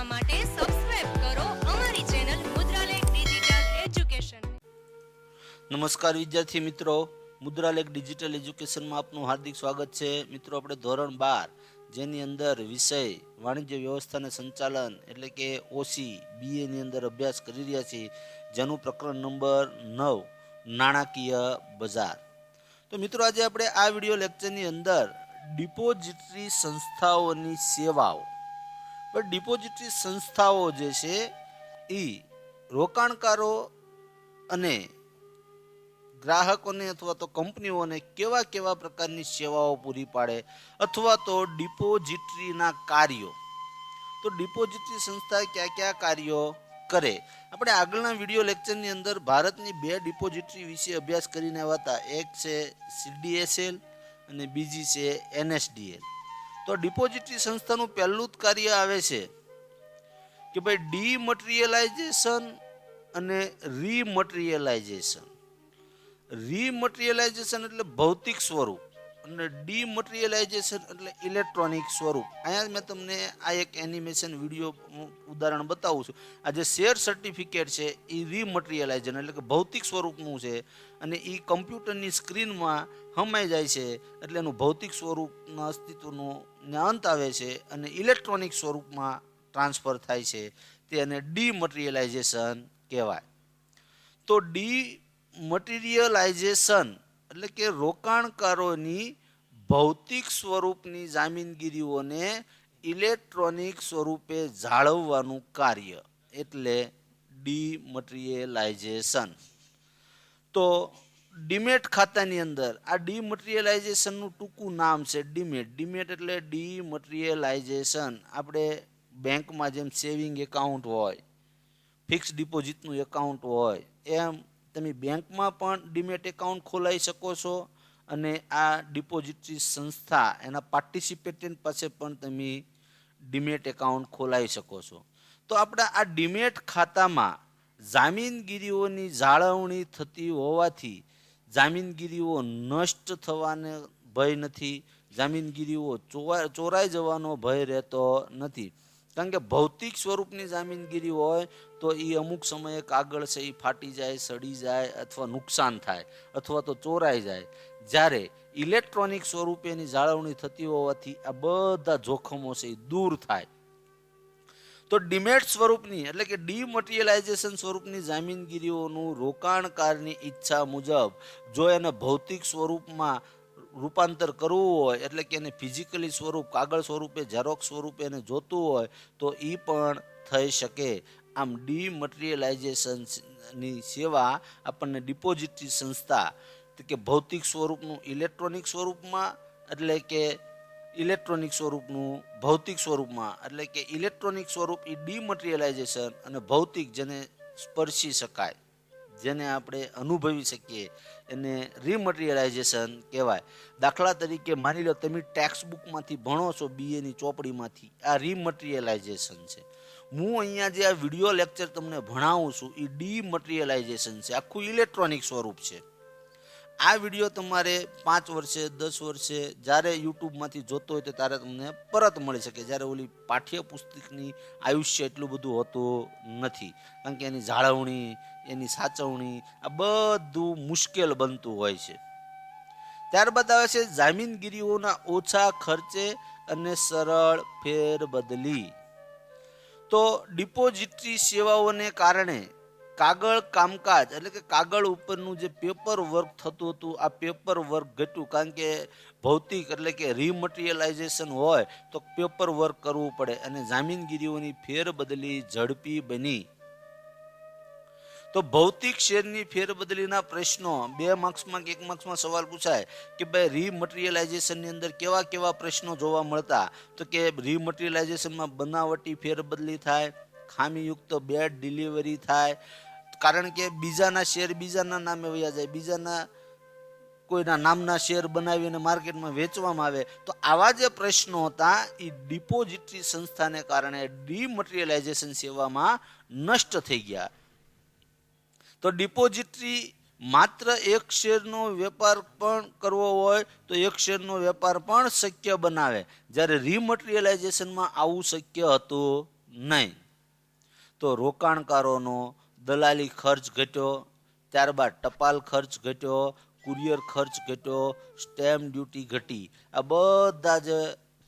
જોવા માટે સબસ્ક્રાઇબ કરો અમારી ચેનલ મુદ્રાલેખ ડિજિટલ એજ્યુકેશન નમસ્કાર વિદ્યાર્થી મિત્રો, મુદ્રાલેખ ડિજિટલ એજ્યુકેશનમાં આપનું હાર્દિક સ્વાગત છે. મિત્રો, આપણે ધોરણ બાર, જેની અંદર વિષય વાણિજ્ય વ્યવસ્થાને સંચાલન એટલે કે ઓસી બીએની અંદર અભ્યાસ કરી રહ્યા છીએ, જેનું પ્રકરણ નંબર નવ, નાણાકીય બજાર. તો મિત્રો, આજે આપણે આ વિડિયો લેક્ચરની અંદર ડિપોઝિટરી સંસ્થાઓની સેવાઓ પણ ડિપોઝિટરી સંસ્થાઓ જે છે, એ રોકાણકારો અને ગ્રાહકોને અથવા તો કંપનીઓને કેવા કેવા પ્રકારની સેવાઓ પૂરી પાડે અથવા તો ડિપોઝિટરીના કાર્યો. તો ડિપોઝિટરી સંસ્થા કયા કયા કાર્યો કરે? આપણે આગળના વિડિયો લેક્ચરની અંદર ભારતની બે ડિપોઝિટરી વિશે અભ્યાસ કરીને આવ્યા હતા. એક છે સીડીએસએલ અને બીજી છે એનએસડીએલ. તો ડિપોઝિટરી સંસ્થાનું પહેલું જ કાર્ય આવે છે કે ભાઈ ડીમટીરિયલાઇઝેશન અને રીમટીરિયલાઇઝેશન. રીમટીરિયલાઇઝેશન એટલે ભૌતિક સ્વરૂપ. અને ડીમટીરિયલાઇઝેશન એટલે ઇલેક્ટ્રોનિક સ્વરૂપ. અહીંયા મેં તમને આ એક એનિમેશન વીડિયો ઉદાહરણ બતાવું છું. આ જે શેર સર્ટિફિકેટ છે, એ રીમટીરિયલાઇઝેશન એટલે કે ભૌતિક સ્વરૂપનું છે અને એ કમ્પ્યુટરની સ્ક્રીનમાં હમાઈ જાય છે એટલે એનું ભૌતિક સ્વરૂપના અસ્તિત્વનો અંત આવે છે અને ઇલેક્ટ્રોનિક સ્વરૂપમાં ટ્રાન્સફર થાય છે. તેને ડીમટીરિયલાઇઝેશન કહેવાય. તો ડી મટીરિયલાઇઝેશન એટલે કે રોકાણકારોની ભૌતિક સ્વરૂપની જામીનગીરીઓને ઇલેક્ટ્રોનિક સ્વરૂપે જાળવવાનું કાર્ય એટલે ડીમટીરિયલાઇઝેશન. તો ડીમેટ ખાતાની અંદર આ ડીમટીરિયલાઇઝેશનનું ટૂંકું નામ છે ડીમેટ. ડીમેટ એટલે ડીમટીરિયલાઇઝેશન. આપણે બેંકમાં જેમ સેવિંગ એકાઉન્ટ હોય, ફિક્સ ડિપોઝિટનું એકાઉન્ટ હોય, એમ તમે બેંકમાં પણ ડીમેટ એકાઉન્ટ ખોલાવી શકો છો અને આ ડિપોઝિટરી સંસ્થા એના પાર્ટિસિપેટન્ટ પાસે પણ તમે ડીમેટ એકાઉન્ટ ખોલાવી શકો છો. તો આપણા આ ડીમેટ ખાતામાં જામીનગીરીઓની જાળવણી થતી હોવાથી જામીનગીરીઓ નષ્ટ થવાને ભય નથી, જામીનગીરીઓ ચોરાઈ જવાનો ભય રહેતો નથી. કારણ કે ભૌતિક સ્વરૂપની જામીનગીરી હોય તો એ અમુક સમયે કાગળ છે એ ફાટી જાય, સડી જાય અથવા નુકસાન થાય અથવા તો ચોરાઈ જાય. જ્યારે ઇલેક્ટ્રોનિક સ્વરૂપે એની જાળવણી થતી હોવાથી આ બધા જોખમો છે એ દૂર થાય. તો ડિમેટ સ્વરૂપની એટલે કે ડીમટીરિયલાઇઝેશન સ્વરૂપની જામીનગીરીઓનું રોકાણકારની ઈચ્છા મુજબ જો એને ભૌતિક સ્વરૂપમાં રૂપાંતર કરવું હોય, એટલે કે એને ફિઝિકલી સ્વરૂપ, કાગળ સ્વરૂપે ઝેરોક્ષ સ્વરૂપે એને જોતું હોય, તો એ પણ થઈ શકે. આમ ડીમટીરિયલાઇઝેશનની સેવા આપણને ડિપોઝિટરી સંસ્થા કે ભૌતિક સ્વરૂપનું ઇલેક્ટ્રોનિક સ્વરૂપમાં, એટલે કે ઇલેક્ટ્રોનિક સ્વરૂપનું, ભૌતિક સ્વરૂપમાં, એટલે કે ઇલેક્ટ્રોનિક સ્વરૂપ એ ડીમટીરિયલાઇઝેશન અને ભૌતિક જેને સ્પર્શી શકાય. જેને આપણે અનુભવી શકીએ. એને રીમટીરિયલાઇઝેશન કહેવાય. દાખલા તરીકે માની લો તમે ટેક્સ્ટ બુકમાંથી ભણો છો બીએની ચોપડીમાંથી, આ રીમટીરિયલાઇઝેશન છે. હું અહીંયા જે આ વીડિયો લેક્ચર તમને ભણાવું છું, એ ડીમટીરિયલાઇઝેશન છે. આખું ઇલેક્ટ્રોનિક સ્વરૂપ છે. આ વીડિયો તમારે પાંચ વર્ષે, દસ વર્ષે જ્યારે યુટ્યુબમાંથી જોતો હોય તો ત્યારે તમને પરત મળી શકે. જ્યારે ઓલી પાઠ્યપુસ્તકની આયુષ્ય એટલું બધું હોતું નથી. કારણ કે એની જાળવણી એની સાચવણી, આ બધું મુશ્કેલ બનતું હોય છે. ત્યારબાદ આવે છે જામીનગીરીઓના ઓછા ખર્ચે અને સરળ ફેરબદલી. તો ડિપોઝિટરી સેવાઓને કારણે કાગળ કામકાજ એટલે કે કાગળ ઉપરનું જે પેપર વર્ક થતું હતું, આ પેપર વર્ક ઘટ્યું. કારણ કે ભૌતિક એટલે કે રીમટીરિયલાઇઝેશન હોય તો પેપર વર્ક કરવું પડે અને જામીનગીરીઓની ફેરબદલી ઝડપી બની. તો ભૌતિક શેરની ફેરબદલીના પ્રશ્નો, બે માર્ક્સમાં કે એક માર્ક્સમાં સવાલ પૂછાય કે ભાઈ રીમટીરિયલાઇઝેશનની અંદર કેવા કેવા પ્રશ્નો જોવા મળતા? તો કે રીમટીરિયલાઇઝેશનમાં બનાવટી ફેરબદલી થાય, ખામીયુક્ત બેડ ડિલિવરી થાય, કારણ કે બીજાના શેર બીજાના નામે વયા જાય, બીજાના કોઈના નામના શેર બનાવીને માર્કેટમાં વેચવામાં આવે, તો આવા જે પ્રશ્નો હતા એ ડિપોઝિટરી સંસ્થાને કારણે ડીમટીરિયલાઇઝેશન સેવામાં નષ્ટ થઈ ગયા. તો ડિપોઝિટરી માત્ર એક શેરનો વેપાર પણ કરવો હોય, તો એક શેરનો વેપાર પણ શક્ય બનાવે. જ્યારે રીમટીરિયલાઇઝેશનમાં આવું શક્ય હતું નહીં. તો રોકાણકારોનો દલાલી ખર્ચ ઘટ્યો, ત્યારબાદ ટપાલ ખર્ચ ઘટ્યો, કુરિયર ખર્ચ ઘટ્યો સ્ટેમ્પ ડ્યુટી ઘટી. આ બધા જ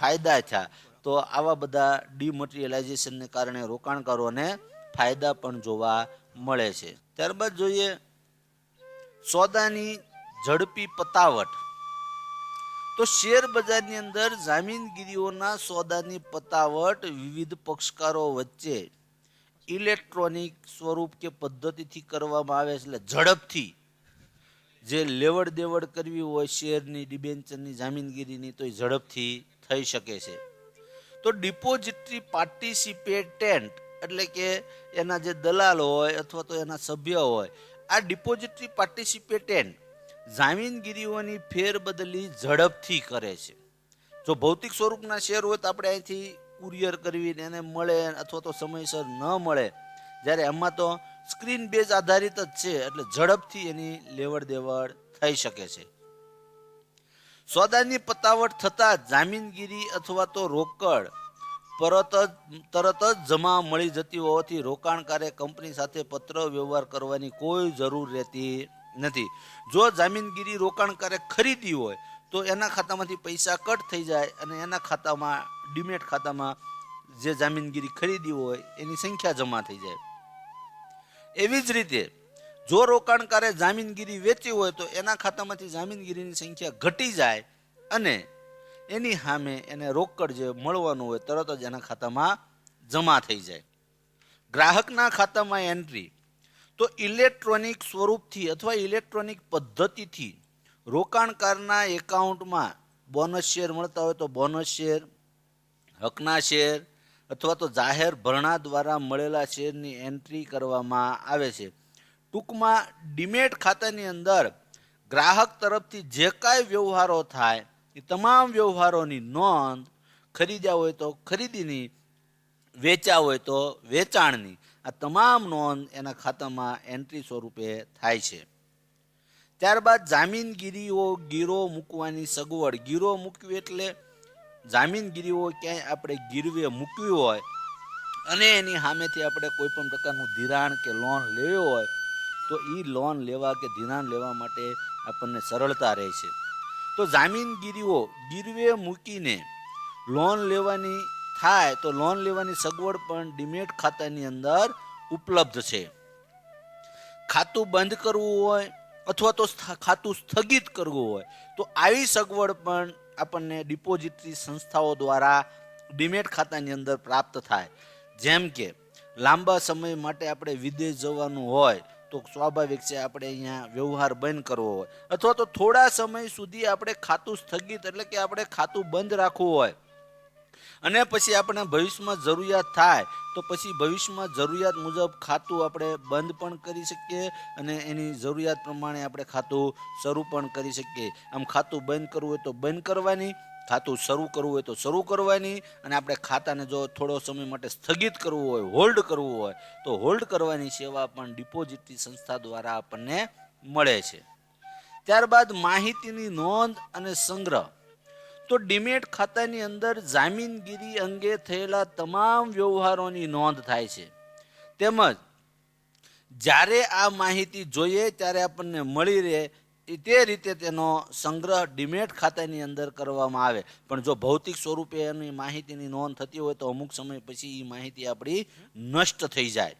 ફાયદા થયા. તો આવા બધા ડિમટીરિયલાઇઝેશનને કારણે રોકાણકારોને ફાયદા પણ જોવા મળે છે. ત્યારબાદ જોઈએ સોદાની ઝડપી પતાવટ. તો શેર બજારની અંદર જામીનગીરીઓના સોદાની પતાવટ વિવિધ પક્ષકારો વચ્ચે ઇલેક્ટ્રોનિક સ્વરૂપ કે પદ્ધતિથી કરવામાં આવે છે. એટલે ઝડપથી જે લેવડ દેવડ કરવી હોય શેરની, ડિબેન્ચરની, જામીનગીરીની તો એ ઝડપથી થઈ શકે છે. તો ડિપોઝિટરી પાર્ટિસિપેટેન્ટ એટલે કે એના જે દલાલ હોય અથવા તો એના સભ્ય હોય, આ ડિપોઝિટરી પાર્ટિસિપેટેન્ટ જામીનગીરીઓની ફેરબદલી ઝડપથી કરે છે. જો ભૌતિક સ્વરૂપના શેર હોય તો આપણે અહીંથી કુરિયર કરવી એને મળે અથવા તો સમયસર ન મળે. જ્યારે એમાં તો સ્ક્રીન બેઝ આધારિત જ છે, એટલે ઝડપથી એની લેવડ દેવડ થઈ શકે છે. સોદાની પતાવટ થતાં જામીનગીરી અથવા તો રોકડ પરત જ, તરત જ જમા મળી જતી હોવાથી રોકાણકારે કંપની સાથે પત્ર વ્યવહાર કરવાની કોઈ જરૂર રહેતી નથી. જો જામીનગીરી રોકાણકારે ખરીદી હોય, તો એના ખાતામાંથી પૈસા કટ થઈ જાય અને એના ખાતામાં, ડીમેટ ખાતામાં જે જામીનગીરી ખરીદી હોય, એની સંખ્યા જમા થઈ જાય. એવી જ રીતે, જો રોકાણકારે જામીનગીરી વેચી હોય, તો એના ખાતામાંથી જામીનગીરીની સંખ્યા ઘટી જાય અને એની સામે એને રોકડ જે મળવાનું હોય તરત જ એના ખાતામાં જમા થઈ જાય. ગ્રાહકના ખાતામાં એન્ટ્રી તો ઇલેક્ટ્રોનિક સ્વરૂપથી અથવા ઇલેક્ટ્રોનિક પદ્ધતિથી રોકાણકારના એકાઉન્ટમાં બોનસ શેર મળતા હોય તો બોનસ શેર હકના શેર અથવા તો જાહેર ભરણા દ્વારા મળેલા શેરની એન્ટ્રી કરવામાં આવે છે. ટૂંકમાં ડીમેટ ખાતાની અંદર ગ્રાહક તરફથી જે કાંઈ વ્યવહારો થાય એ તમામ વ્યવહારોની નોંધ ખરીદ્યા હોય તો ખરીદીની, વેચ્યા હોય તો વેચાણની. આ તમામ નોંધ એના ખાતામાં એન્ટ્રી સ્વરૂપે થાય છે. ત્યારબાદ જામીનગીરીઓ ગીરો મૂકવાની સગવડ. ગીરો મૂકવી એટલે જામીનગીરીઓ ક્યાંય આપણે ગીરવે મૂકવી હોય અને એની સામેથી આપણે કોઈ પણ પ્રકારનું ધિરાણ કે લોન લેવી હોય તો એ લોન લેવા કે ધિરાણ લેવા માટે આપણને સરળતા રહે છે. તો જામીનગીરીઓ ગીરવે મૂકીને લોન લેવાની થાય તો લોન લેવાની સગવડ પણ ડિમેટ ખાતાની અંદર ઉપલબ્ધ છે. ખાતું બંધ કરવું હોય અથવા તો ખાતું સ્થગિત કરવું હોય તો આવી સગવડ પણ આપણને ડિપોઝિટરી સંસ્થાઓ દ્વારા ડિમેટ ખાતાની અંદર પ્રાપ્ત થાય. જેમ કે લાંબા સમય માટે આપણે વિદેશ જવાનું હોય તો સ્વાભાવિક છે આપણે અહીંયા વ્યવહાર બંધ કરવો હોય. અથવા તો થોડા સમય સુધી આપણે ખાતું સ્થગિત એટલે કે આપણે ખાતું બંધ રાખવું હોય. અને પછી આપણે ભવિષ્યમાં જરૂરિયાત થાય, તો પછી ભવિષ્યમાં જરૂરિયાત મુજબ ખાતું આપણે બંધ પણ કરી શકીએ અને એની જરૂરિયાત પ્રમાણે આપણે ખાતું શરૂ પણ કરી શકીએ. આમ ખાતું બંધ કરવું હોય તો બંધ કરવાની ખાતું શરૂ કરવું હોય તો શરૂ કરવાની અને આપણે ખાતાને જો થોડો સમય માટે સ્થગિત કરવું હોય, હોલ્ડ કરવું હોય, તો હોલ્ડ કરવાની સેવા પણ ડિપોઝિટની સંસ્થા દ્વારા આપણને મળે છે. ત્યારબાદ માહિતીની નોંધ અને સંગ્રહ. તો ડીમેટ ખાતાની અંદર જામીનગીરી અંગે થયેલા તમામ વ્યવહારોની નોંધ થાય છે. તેમજ જ્યારે આ માહિતી જોઈએ ત્યારે આપણને મળી રહે તે રીતે તેનો સંગ્રહ ડીમેટ ખાતાની અંદર કરવામાં આવે. પણ જો ભૌતિક સ્વરૂપે એની માહિતીની નોંધ થતી હોય તો અમુક સમય પછી એ માહિતી આપણી નષ્ટ થઈ જાય.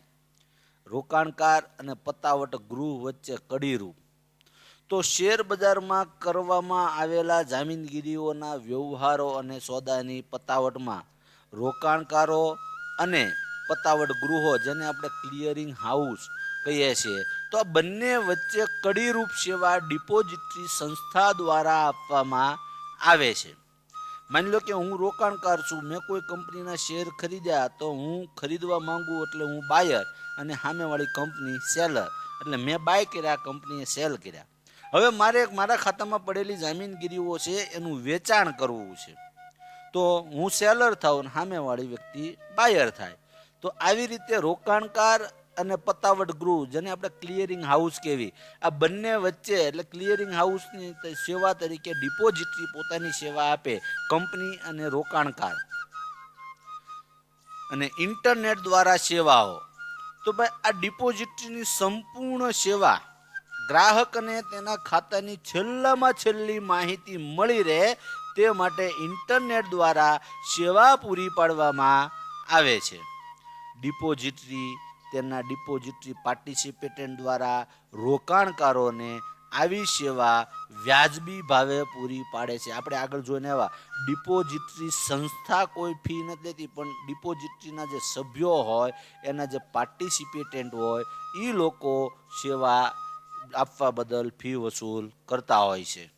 રોકાણકાર અને પતાવટ ગૃહ વચ્ચે કડીરૂપ. તો શેર બજારમાં કરવામાં આવેલા જામીનગીરીઓના વ્યવહારો અને સોદાની પતાવટમાં રોકાણકારો અને પતાવટ ગૃહો, જેને આપણે ક્લિયરિંગ હાઉસ કહીએ છીએ તો આ બંને વચ્ચે કડીરૂપ સેવા ડિપોઝિટરી સંસ્થા દ્વારા આપવામાં આવે છે. માની લો કે હું રોકાણકાર છું, મેં કોઈ કંપનીના શેર ખરીદ્યા તો હું ખરીદવા માંગુ એટલે હું બાયર અને સામેવાળી કંપની સેલર એટલે મેં બાય કર્યા કંપનીએ સેલ કર્યા. હવે મારે મારા ખાતામાં પડેલી જામીનગીરીઓ છે એનું વેચાણ કરવું છે. તો હું સેલર થાઉં અને સામેવાળી વ્યક્તિ બાયર થાય. તો આવી રીતે રોકાણકાર અને પતાવટ ગૃહ, જેને આપણે ક્લિયરિંગ હાઉસ કહેવી. આ બંને વચ્ચે, એટલે ક્લિયરિંગ હાઉસની સેવા તરીકે ડિપોઝિટરી પોતાની સેવા આપે, કંપની અને રોકાણકાર. અને ઇન્ટરનેટ દ્વારા સેવાઓ. તો ભાઈ, આ ડિપોઝિટરીની સંપૂર્ણ સેવા ગ્રાહકને તેના ખાતાની છેલ્લામાં છેલ્લી માહિતી મળી રહે, તે માટે ઇન્ટરનેટ દ્વારા સેવા પૂરી પાડવામાં આવે છે. ડિપોઝિટરી તેના ડિપોઝિટરી પાર્ટિસિપેટન્ટ દ્વારા રોકાણકારોને આવી સેવા વ્યાજબી ભાવે પૂરી પાડે છે. આપણે આગળ જોઈને આવા ડિપોઝિટરી સંસ્થા કોઈ ફી નથી લેતી પણ ડિપોઝિટરીના જે સભ્યો હોય, એના જે પાર્ટિસિપેટન્ટ હોય એ લોકો સેવા આપવા બદલ ફી વસૂલ કરતા હોય છે.